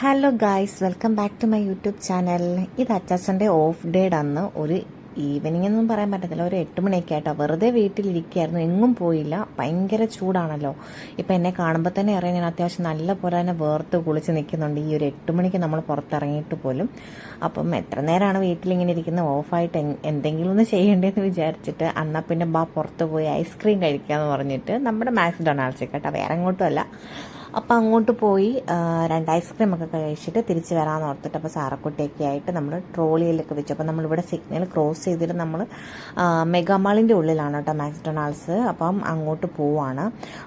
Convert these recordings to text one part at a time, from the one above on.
Hello guys welcome back to my YouTube channel ഇത് അച്ചാച്ചന്റെ off day അന്ന് ഒരു ഈവനിങ് ഒന്നും പറയാൻ പറ്റത്തില്ല. ഒരു എട്ട് മണിയൊക്കെ ആയിട്ടോ. വെറുതെ വീട്ടിലിരിക്കുകയായിരുന്നു എങ്ങും പോയില്ല. ഭയങ്കര ചൂടാണല്ലോ. ഇപ്പം എന്നെ കാണുമ്പോൾ തന്നെ അറിയാൻ ഞാൻ അത്യാവശ്യം നല്ല പോലെ തന്നെ വേർത്ത് കുളിച്ച് നിൽക്കുന്നുണ്ട്. ഈ ഒരു എട്ട് മണിക്ക് നമ്മൾ പുറത്തിറങ്ങിയിട്ട് പോലും. അപ്പം എത്ര നേരമാണ് വീട്ടിലിങ്ങനെ ഇരിക്കുന്നത് ഓഫായിട്ട് എന്തെങ്കിലും ഒന്ന് ചെയ്യേണ്ടതെന്ന് വിചാരിച്ചിട്ട് അന്നാ പിന്നെ ബാ പുറത്ത് പോയി ഐസ്ക്രീം കഴിക്കുക എന്ന് പറഞ്ഞിട്ട് നമ്മുടെ മാക്സ് ഡൊണാൾഡ്സ് കേട്ടോ. വേറെ എങ്ങോട്ടും അപ്പം അങ്ങോട്ട് പോയി രണ്ട് ഐസ്ക്രീം ഒക്കെ കഴിച്ചിട്ട് തിരിച്ച് വരാമെന്ന് ഓർത്തിട്ട് അപ്പോൾ സാറക്കുട്ടിയൊക്കെ ആയിട്ട് നമ്മൾ ട്രോളിയിലൊക്കെ വെച്ചു. അപ്പോൾ നമ്മളിവിടെ സിഗ്നൽ ക്രോസ് ചെയ്തിട്ട് നമ്മൾ മെഗാമാളിന്റെ ഉള്ളിലാണ് കേട്ടോ മാക്സ്ഡൊണാൾഡ്സ് അപ്പം അങ്ങോട്ട് പോവാണ്.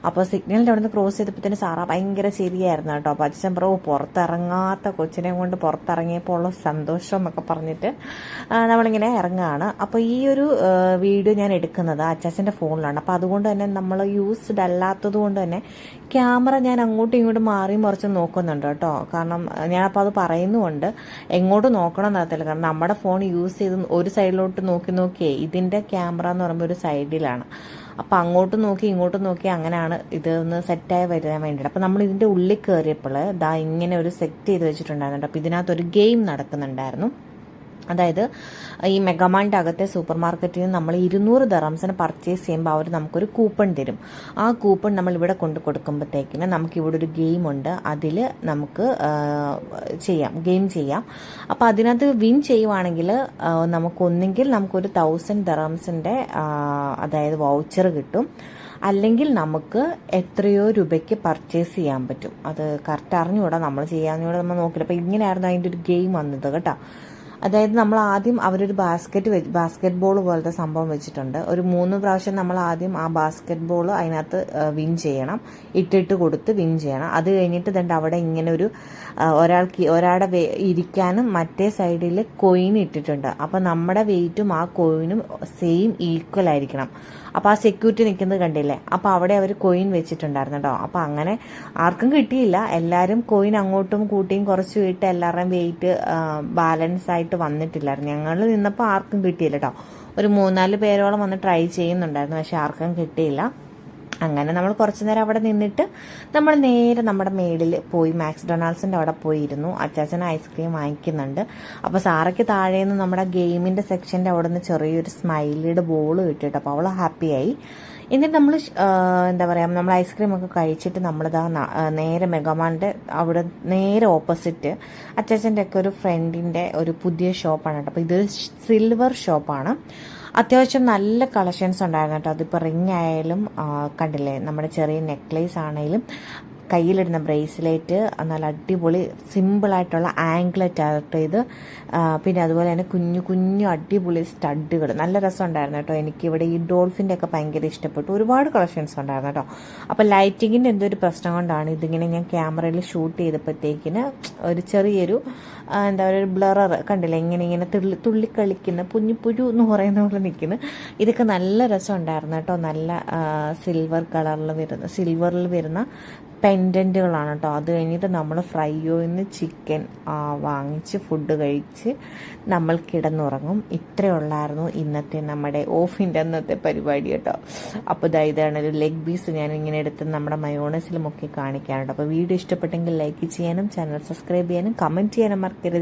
അപ്പോൾ സിഗ്നലിന്റെ അവിടെ നിന്ന് ക്രോസ് ചെയ്തപ്പോൾ തന്നെ സാറ ഭയങ്കര ശരിയായിരുന്നു കേട്ടോ. അപ്പോൾ അച്ഛൻ പറഞ്ഞു പുറത്തിറങ്ങാത്ത കൊച്ചിനെ കൊണ്ട് പുറത്തിറങ്ങിയപ്പോൾ ഉള്ള സന്തോഷം എന്നൊക്കെ പറഞ്ഞിട്ട് നമ്മളിങ്ങനെ ഇറങ്ങുകയാണ് അപ്പോൾ ഈ ഒരു വീഡിയോ ഞാൻ എടുക്കുന്നത് അച്ചാച്ചന്റെ ഫോണിലാണ്. അപ്പോൾ അതുകൊണ്ട് തന്നെ നമ്മൾ യൂസ്ഡ് അല്ലാത്തത് കൊണ്ട് തന്നെ ക്യാമറ ഞാൻ അങ്ങോട്ടും ഇങ്ങോട്ടും മാറി മറിച്ച് നോക്കുന്നുണ്ട് കേട്ടോ. കാരണം ഞാനപ്പോൾ അത് പറയുന്നുമുണ്ട്. എങ്ങോട്ട് നോക്കണം എന്നറിയത്തില്ല. കാരണം നമ്മുടെ ഫോൺ യൂസ് ചെയ്ത് ഒരു സൈഡിലോട്ട് നോക്കി നോക്കിയേ ഇതിന്റെ ക്യാമറ എന്ന് പറയുമ്പോൾ ഒരു സൈഡിലാണ്. അപ്പം അങ്ങോട്ട് നോക്കി ഇങ്ങോട്ട് നോക്കി അങ്ങനെയാണ് ഇത് ഒന്ന് സെറ്റായി വരാൻ വേണ്ടിയിട്ട്. അപ്പം നമ്മൾ ഇതിന്റെ ഉള്ളിൽ കയറിയപ്പോൾ ദാ ഇങ്ങനെ ഒരു സെറ്റ് ചെയ്ത് വെച്ചിട്ടുണ്ടായിരുന്നു അപ്പോൾ ഇതിനകത്തൊരു ഗെയിം നടക്കുന്നുണ്ടായിരുന്നു. അതായത് ഈ മെഗാമാളിന്റെ അകത്തെ സൂപ്പർ മാർക്കറ്റിൽ നിന്ന് നമ്മൾ ഇരുന്നൂറ് ദറംസിന് പർച്ചേസ് ചെയ്യുമ്പോൾ അവർ നമുക്കൊരു കൂപ്പൺ തരും. ആ കൂപ്പൺ നമ്മൾ ഇവിടെ കൊണ്ട് കൊടുക്കുമ്പോഴത്തേക്കിന് നമുക്ക് ഇവിടെ ഒരു ഗെയിം ഉണ്ട്. അതിൽ നമുക്ക് ചെയ്യാം ഗെയിം ചെയ്യാം. അപ്പോൾ അതിനകത്ത് വിൻ ചെയ്യുവാണെങ്കിൽ നമുക്കൊന്നെങ്കിൽ നമുക്കൊരു തൗസൻഡ് ദറംസിന്റെ അതായത് വൗച്ചർ കിട്ടും. അല്ലെങ്കിൽ നമുക്ക് എത്രയോ രൂപയ്ക്ക് പർച്ചേസ് ചെയ്യാൻ പറ്റും. അത് കറക്റ്റ് അറിഞ്ഞുകൂടാ നമ്മൾ ചെയ്യാവുന്നൂടെ നമ്മൾ നോക്കില്ല. അപ്പോൾ ഇങ്ങനെയായിരുന്നു അതിന്റെ ഒരു ഗെയിം വന്നത് കേട്ടോ. അതായത് നമ്മൾ ആദ്യം അവരൊരു ബാസ്ക്കറ്റ് ബാസ്ക്കറ്റ് ബോൾ പോലത്തെ സംഭവം വെച്ചിട്ടുണ്ട്. ഒരു മൂന്ന് പ്രാവശ്യം നമ്മൾ ആദ്യം ആ ബാസ്ക്കറ്റ് ബോൾ അതിനകത്ത് വിൻ ചെയ്യണം. ഇട്ടിട്ട് കൊടുത്ത് വിൻ ചെയ്യണം. അത് കഴിഞ്ഞിട്ട് ദണ്ട് അവിടെ ഇങ്ങനെ ഒരു ഒരാൾക്ക് ഒരാളുടെ ഇരിക്കാനും മറ്റേ സൈഡിൽ കോയിൻ ഇട്ടിട്ടുണ്ട്. അപ്പോൾ നമ്മുടെ വെയിറ്റും ആ കോയിനും സെയിം ഈക്വൽ ആയിരിക്കണം. അപ്പോൾ ആ സെക്യൂരിറ്റി നിൽക്കുന്നത് കണ്ടില്ലേ? അപ്പോൾ അവിടെ അവർ കോയിൻ വെച്ചിട്ടുണ്ടായിരുന്നു കേട്ടോ അപ്പോൾ അങ്ങനെ ആർക്കും കിട്ടിയില്ല. എല്ലാവരും കോയിൻ അങ്ങോട്ടും കൂട്ടിയും കുറച്ച് വിട്ട് എല്ലാവരുടെയും വെയിറ്റ് ബാലൻസ് ആയിട്ട് വന്നിട്ടില്ലായിരുന്നു. ഞങ്ങൾ നിന്നപ്പോൾ ആർക്കും കിട്ടിയില്ല കേട്ടോ ഒരു മൂന്നാൽ പേരോളം വന്ന് ട്രൈ ചെയ്യുന്നുണ്ടായിരുന്നു. പക്ഷെ ആർക്കും കിട്ടിയില്ല. അങ്ങനെ നമ്മൾ കുറച്ച് നേരം അവിടെ നിന്നിട്ട് നമ്മൾ നേരെ നമ്മുടെ മേളിൽ പോയി മാക്സ് ഡൊണാൾഡ്സിന്റെ അവിടെ പോയിരുന്നു. അച്ചാച്ചൻ ഐസ്ക്രീം വാങ്ങിക്കുന്നുണ്ട്. അപ്പോൾ സാറയ്ക്ക് താഴെ നിന്ന് നമ്മുടെ ഗെയിമിന്റെ സെക്ഷന്റെ അവിടെ നിന്ന് ചെറിയൊരു സ്മൈലിയുടെ ബോൾ കിട്ടിയിട്ട് അപ്പോൾ അവൾ ഹാപ്പിയായി എന്നിട്ട് നമ്മൾ എന്താ പറയുക നമ്മൾ ഐസ്ക്രീം ഒക്കെ കഴിച്ചിട്ട് നമ്മളിതാ നേരെ മെഗമാന്റെ അവിടെ നേരെ ഓപ്പോസിറ്റ് അച്ചാച്ചന്റെ ഒക്കെ ഒരു ഫ്രണ്ടിന്റെ ഒരു പുതിയ ഷോപ്പാണ് കേട്ടോ. അപ്പോൾ ഇത് സിൽവർ ഷോപ്പാണ്. അത്യാവശ്യം നല്ല കളക്ഷൻസ് ഉണ്ടായിരുന്നു കേട്ടോ. അതിപ്പോൾ റിംഗ് ആയാലും കണ്ടില്ലേ നമ്മുടെ ചെറിയ നെക്ലേസ് ആണെങ്കിലും കയ്യിലിടുന്ന ബ്രേസ്ലെറ്റ് നല്ല അടിപൊളി സിമ്പിളായിട്ടുള്ള ആംഗ്ലറ്റ് ആയിട്ട് ചെയ്ത് പിന്നെ അതുപോലെ തന്നെ കുഞ്ഞു കുഞ്ഞു അടിപൊളി സ്റ്റഡുകൾ നല്ല രസം ഉണ്ടായിരുന്നു കേട്ടോ. എനിക്ക് ഇവിടെ ഈ ഡോൾഫിന്റെ ഒക്കെ ഭയങ്കര ഇഷ്ടപ്പെട്ടു. ഒരുപാട് കളക്ഷൻസ് ഉണ്ടായിരുന്നു കേട്ടോ. അപ്പോൾ ലൈറ്റിങ്ങിന്റെ എന്തൊരു പ്രശ്നം കൊണ്ടാണ് ഇതിങ്ങനെ ഞാൻ ക്യാമറയിൽ ഷൂട്ട് ചെയ്തപ്പോഴത്തേക്കിന് ഒരു ചെറിയൊരു എന്താ പറയുക ഒരു ബ്ലറർ കണ്ടില്ലേ? ഇങ്ങനെ ഇങ്ങനെ തുള്ളി തുള്ളിക്കളിക്കുന്ന പുഞ്ഞിപ്പുരു എന്ന് പറയുന്ന പോലെ നിൽക്കുന്നു. ഇതൊക്കെ നല്ല രസം ഉണ്ടായിരുന്നു കേട്ടോ. നല്ല സിൽവർ കളറിൽ വരുന്ന സിൽവറിൽ വരുന്ന പെൻഡന്റുകളാണ് കേട്ടോ. അത് കഴിഞ്ഞിട്ട് നമ്മൾ ഫ്രൈയോ ഇന്ന് ചിക്കൻ വാങ്ങിച്ച് ഫുഡ് കഴിച്ച് നമ്മൾ കിടന്നുറങ്ങും. ഇത്രയുള്ളായിരുന്നു ഇന്നത്തെ നമ്മുടെ ഓഫിന്റെ അന്നത്തെ പരിപാടി കേട്ടോ. അപ്പോൾ ഇതാ ഇതാണ് ഒരു ലെഗ് പീസ് ഞാൻ ഇങ്ങനെ എടുത്ത് നമ്മുടെ മയോണസിലും ഒക്കെ കാണിക്കാനുണ്ട്. അപ്പോൾ വീഡിയോ ഇഷ്ടപ്പെട്ടെങ്കിൽ ലൈക്ക് ചെയ്യാനും ചാനൽ സബ്സ്ക്രൈബ് ചെയ്യാനും കമന്റ് ചെയ്യാനും perder.